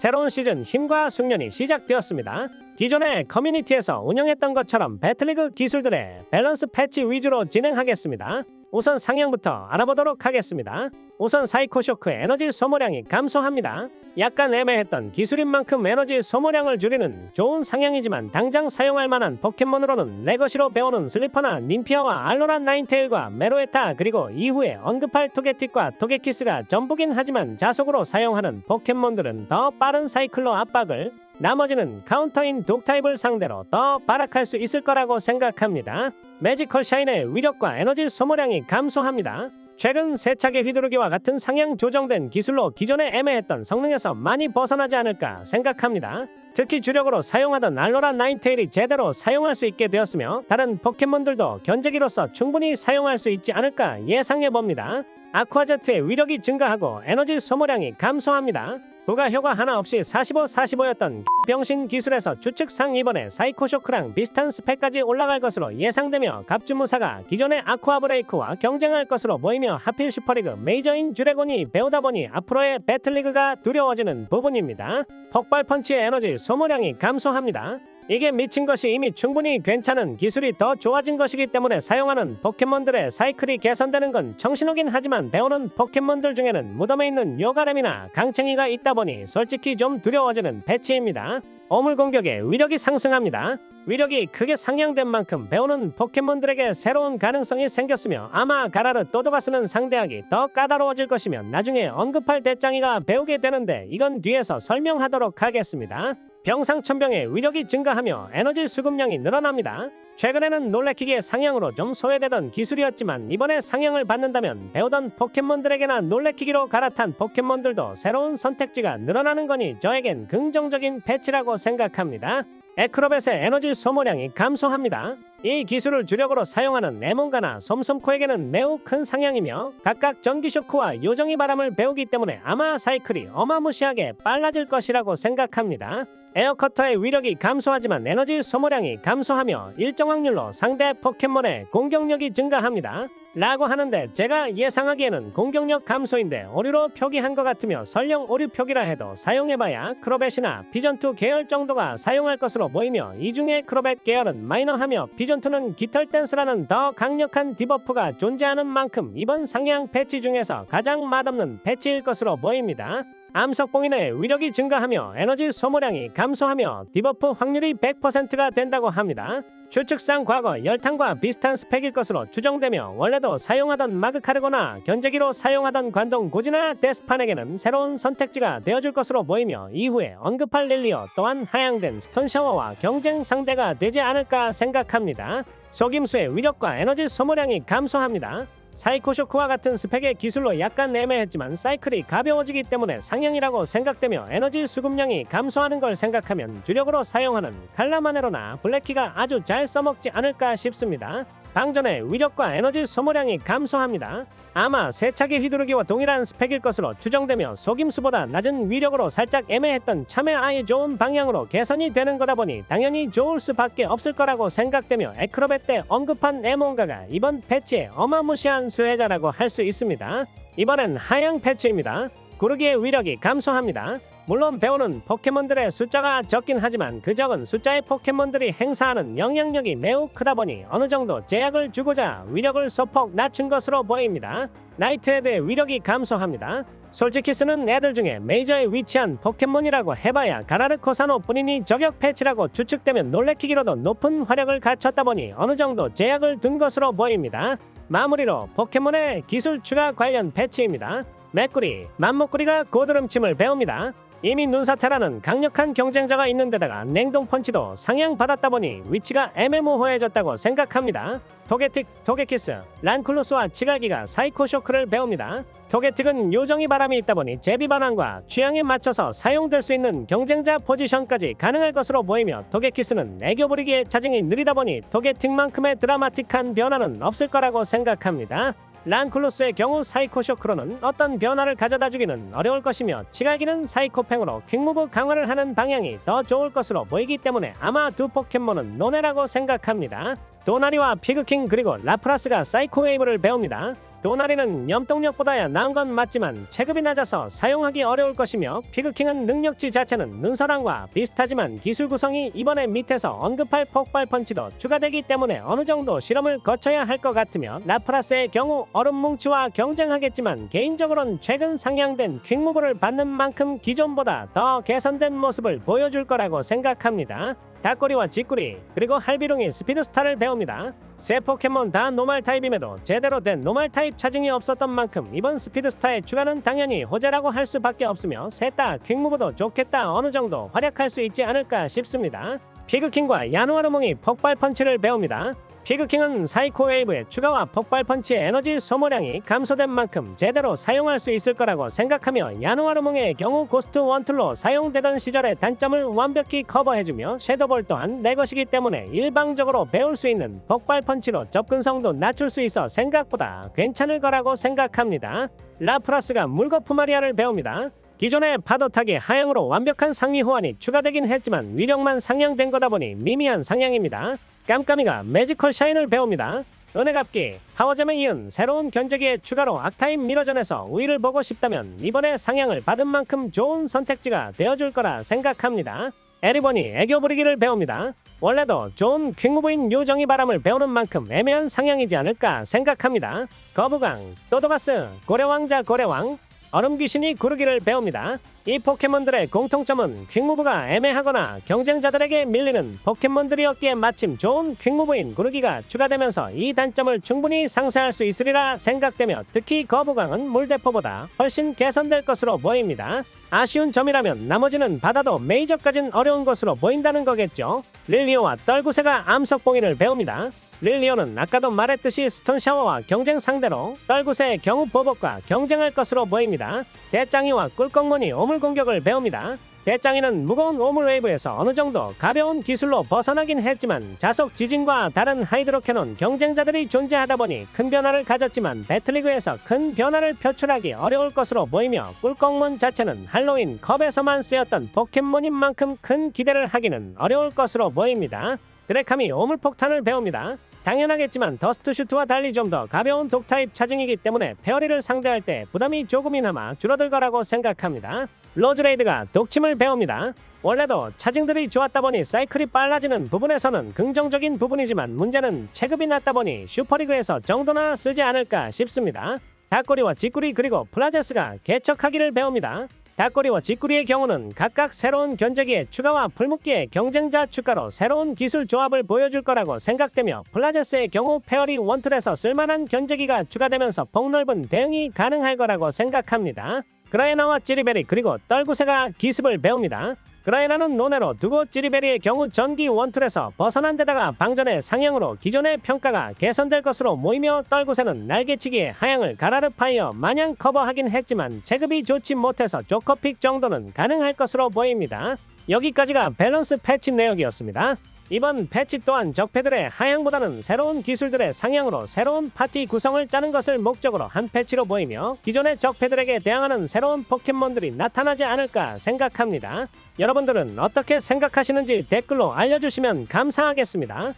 새로운 시즌 힘과 숙련이 시작되었습니다. 기존의 커뮤니티에서 운영했던 것처럼 배틀리그 기술들의 밸런스 패치 위주로 진행하겠습니다. 우선 상향부터 알아보도록 하겠습니다. 우선 사이코 쇼크의 에너지 소모량이 감소합니다. 약간 애매했던 기술인 만큼 에너지 소모량을 줄이는 좋은 상향이지만 당장 사용할 만한 포켓몬으로는 레거시로 배우는 슬리퍼나 닌피아와 알로란 나인테일과 메로에타 그리고 이후에 언급할 토게틱과 토게키스가 전부긴 하지만 자속으로 사용하는 포켓몬들은 더 빠른 사이클로 압박을 나머지는 카운터인 독타입을 상대로 더 발악할 수 있을 거라고 생각합니다. 매지컬 샤인의 위력과 에너지 소모량이 감소합니다. 최근 세차게 휘두르기와 같은 상향 조정된 기술로 기존에 애매했던 성능에서 많이 벗어나지 않을까 생각합니다. 특히 주력으로 사용하던 알로라 나인테일이 제대로 사용할 수 있게 되었으며 다른 포켓몬들도 견제기로서 충분히 사용할 수 있지 않을까 예상해 봅니다. 아쿠아제트의 위력이 증가하고 에너지 소모량이 감소합니다. 부가 효과 하나 없이 45-45였던 병신 기술에서 추측상 이번에 사이코쇼크랑 비슷한 스펙까지 올라갈 것으로 예상되며 갑주무사가 기존의 아쿠아 브레이크와 경쟁할 것으로 보이며 하필 슈퍼리그 메이저인 드래곤이 배우다 보니 앞으로의 배틀리그가 두려워지는 부분입니다. 폭발 펀치의 에너지 소모량이 감소합니다. 이게 미친 것이 이미 충분히 괜찮은 기술이 더 좋아진 것이기 때문에 사용하는 포켓몬들의 사이클이 개선되는 건 정신오긴 하지만 배우는 포켓몬들 중에는 무덤에 있는 요가렘이나 강챙이가 있다 보니 솔직히 좀 두려워지는 배치입니다. 어물 공격의 위력이 상승합니다. 위력이 크게 상향된 만큼 배우는 포켓몬들에게 새로운 가능성이 생겼으며 아마 가라르 또도가스는 상대하기 더 까다로워질 것이며 나중에 언급할 대짱이가 배우게 되는데 이건 뒤에서 설명하도록 하겠습니다. 병상천병의 위력이 증가하며 에너지 수급량이 늘어납니다. 최근에는 놀래키기의 상향으로 좀 소외되던 기술이었지만 이번에 상향을 받는다면 배우던 포켓몬들에게나 놀래키기로 갈아탄 포켓몬들도 새로운 선택지가 늘어나는 거니 저에겐 긍정적인 패치라고 생각합니다. 에크로벳의 에너지 소모량이 감소합니다. 이 기술을 주력으로 사용하는 에몬가나 솜솜코에게는 매우 큰 상향이며 각각 전기쇼크와 요정이 바람을 배우기 때문에 아마 사이클이 어마무시하게 빨라질 것이라고 생각합니다. 에어커터의 위력이 감소하지만 에너지 소모량이 감소하며 일정 확률로 상대 포켓몬의 공격력이 증가합니다. 라고 하는데 제가 예상하기에는 공격력 감소인데 오류로 표기한 것 같으며 설령 오류 표기라 해도 사용해봐야 크로벳이나 비전투 계열 정도가 사용할 것으로 보이며 이 중에 크로벳 계열은 마이너하며 비전투는 깃털 댄스라는 더 강력한 디버프가 존재하는 만큼 이번 상향 패치 중에서 가장 맛없는 패치일 것으로 보입니다. 암석봉인의 위력이 증가하며 에너지 소모량이 감소하며 디버프 확률이 100%가 된다고 합니다. 추측상 과거 열탕과 비슷한 스펙일 것으로 추정되며 원래도 사용하던 마그카르거나 견제기로 사용하던 관동 고지나 데스판에게는 새로운 선택지가 되어줄 것으로 보이며 이후에 언급할 릴리오 또한 하향된 스톤샤워와 경쟁 상대가 되지 않을까 생각합니다. 속임수의 위력과 에너지 소모량이 감소합니다. 사이코쇼크와 같은 스펙의 기술로 약간 애매했지만 사이클이 가벼워지기 때문에 상향이라고 생각되며 에너지 수급량이 감소하는 걸 생각하면 주력으로 사용하는 칼라마네로나 블랙키가 아주 잘 써먹지 않을까 싶습니다. 방전의 위력과 에너지 소모량이 감소합니다. 아마 세차게 휘두르기와 동일한 스펙일 것으로 추정되며 속임수보다 낮은 위력으로 살짝 애매했던 참에 아예 좋은 방향으로 개선이 되는 거다 보니 당연히 좋을 수밖에 없을 거라고 생각되며 에크로벳 때 언급한 에몬가가 이번 패치의 어마무시한 수혜자라고 할 수 있습니다. 이번엔 하향 패치입니다. 구르기의 위력이 감소합니다. 물론 배우는 포켓몬들의 숫자가 적긴 하지만 그 적은 숫자의 포켓몬들이 행사하는 영향력이 매우 크다 보니 어느 정도 제약을 주고자 위력을 소폭 낮춘 것으로 보입니다. 나이트헤드의 위력이 감소합니다. 솔직히 쓰는 애들 중에 메이저에 위치한 포켓몬이라고 해봐야 가라르 코사노 뿐이니 저격 패치라고 추측되면 놀래키기로도 높은 화력을 갖췄다 보니 어느 정도 제약을 둔 것으로 보입니다. 마무리로 포켓몬의 기술 추가 관련 패치입니다. 맥구리, 맘목구리가 고드름침을 배웁니다. 이미 눈사태라는 강력한 경쟁자가 있는 데다가 냉동 펀치도 상향 받았다 보니 위치가 애매모호해졌다고 생각합니다. 토게틱, 토게키스, 란쿨루스와 치갈기가 사이코 쇼크를 배웁니다. 토게틱은 요정이 바람이 있다 보니 제비 반항과 취향에 맞춰서 사용될 수 있는 경쟁자 포지션까지 가능할 것으로 보이며 토게키스는 애교 부리기에 자증이 느리다 보니 토게틱만큼의 드라마틱한 변화는 없을 거라고 생각합니다. 란쿨루스의 경우 사이코 쇼크로는 어떤 변화를 가져다 주기는 어려울 것이며 치갈기는 사이코팽으로 퀵무브 강화를 하는 방향이 더 좋을 것으로 보이기 때문에 아마 두 포켓몬은 논외라고 생각합니다. 도나리와 피그킹 그리고 라프라스가 사이코 웨이브를 배웁니다. 도나리는 염동력보다야 나은 건 맞지만 체급이 낮아서 사용하기 어려울 것이며 피그킹은 능력치 자체는 눈사람과 비슷하지만 기술 구성이 이번에 밑에서 언급할 폭발 펀치도 추가되기 때문에 어느 정도 실험을 거쳐야 할 것 같으며 라프라스의 경우 얼음 뭉치와 경쟁하겠지만 개인적으로는 최근 상향된 퀵무브를 받는 만큼 기존보다 더 개선된 모습을 보여줄 거라고 생각합니다. 닭꼬리와 쥐꼬리 그리고 할비룡이 스피드스타를 배웁니다. 세 포켓몬 다 노말 타입임에도 제대로 된 노말 타입 차징이 없었던 만큼 이번 스피드스타의 추가는 당연히 호재라고 할 수밖에 없으며 셋 다 퀵무브도 좋겠다 어느 정도 활약할 수 있지 않을까 싶습니다. 피그킹과 야누아르몽이 폭발 펀치를 배웁니다. 피그킹은 사이코 웨이브의 추가와 폭발 펀치의 에너지 소모량이 감소된 만큼 제대로 사용할 수 있을 거라고 생각하며 야누아르몽의 경우 고스트 원툴로 사용되던 시절의 단점을 완벽히 커버해주며 섀도볼 또한 내 것이기 때문에 일방적으로 배울 수 있는 폭발 펀치로 접근성도 낮출 수 있어 생각보다 괜찮을 거라고 생각합니다. 라프라스가 물거푸마리아를 배웁니다. 기존의 파도타기 하향으로 완벽한 상위 호환이 추가되긴 했지만 위력만 상향된 거다 보니 미미한 상향입니다. 깜깜이가 매지컬 샤인을 배웁니다. 은혜갑기, 하워잼에 이은 새로운 견제기의 추가로 악타임 미러전에서 우위를 보고 싶다면 이번에 상향을 받은 만큼 좋은 선택지가 되어줄 거라 생각합니다. 에리본이 애교 부리기를 배웁니다. 원래도 좋은 퀵무브인 요정이 바람을 배우는 만큼 애매한 상향이지 않을까 생각합니다. 거부강, 또도가스, 고래왕자 고래왕, 얼음 귀신이 구르기를 배웁니다. 이 포켓몬들의 공통점은 퀵무브가 애매하거나 경쟁자들에게 밀리는 포켓몬들이었기에 마침 좋은 퀵무브인 구르기가 추가되면서 이 단점을 충분히 상쇄할 수 있으리라 생각되며 특히 거부강은 물대포보다 훨씬 개선될 것으로 보입니다. 아쉬운 점이라면 나머지는 받아도 메이저까진 어려운 것으로 보인다는 거겠죠. 릴리오와 떨구세가 암석봉인을 배웁니다. 릴리오는 아까도 말했듯이 스톤 샤워와 경쟁 상대로 떨구세의 경우 보복과 경쟁할 것으로 보입니다. 대짱이와 꿀꺽무늬 오물 공격을 배웁니다. 대짱이는 무거운 오물 웨이브에서 어느 정도 가벼운 기술로 벗어나긴 했지만 자속 지진과 다른 하이드로캐논 경쟁자들이 존재하다 보니 큰 변화를 가졌지만 배틀리그에서 큰 변화를 표출하기 어려울 것으로 보이며 꿀꺽문 자체는 할로윈 컵에서만 쓰였던 포켓몬인 만큼 큰 기대를 하기는 어려울 것으로 보입니다. 드레카미 오물폭탄을 배웁니다. 당연하겠지만 더스트 슈트와 달리 좀 더 가벼운 독타입 차징이기 때문에 페어리를 상대할 때 부담이 조금이나마 줄어들 거라고 생각합니다. 로즈레이드가 독침을 배웁니다. 원래도 차징들이 좋았다 보니 사이클이 빨라지는 부분에서는 긍정적인 부분이지만 문제는 체급이 낮다 보니 슈퍼리그에서 정도나 쓰지 않을까 싶습니다. 닭꼬리와 쥐꼬리 그리고 플라제스가 개척하기를 배웁니다. 닭꼬리와 쥐꼬리의 경우는 각각 새로운 견제기의 추가와 풀묶기의 경쟁자 추가로 새로운 기술 조합을 보여줄 거라고 생각되며 플라제스의 경우 페어리 원툴에서 쓸만한 견제기가 추가되면서 폭넓은 대응이 가능할 거라고 생각합니다. 그라이나와 찌리베리 그리고 떨구세가 기습을 배웁니다. 그라이나는 논외로 두고 찌리베리의 경우 전기 원툴에서 벗어난 데다가 방전의 상향으로 기존의 평가가 개선될 것으로 모이며 떨구새는 날개치기의 하향을 가라르파이어 마냥 커버하긴 했지만 체급이 좋지 못해서 조커픽 정도는 가능할 것으로 보입니다. 여기까지가 밸런스 패치 내역이었습니다. 이번 패치 또한 적패들의 하향보다는 새로운 기술들의 상향으로 새로운 파티 구성을 짜는 것을 목적으로 한 패치로 보이며 기존의 적패들에게 대항하는 새로운 포켓몬들이 나타나지 않을까 생각합니다. 여러분들은 어떻게 생각하시는지 댓글로 알려주시면 감사하겠습니다.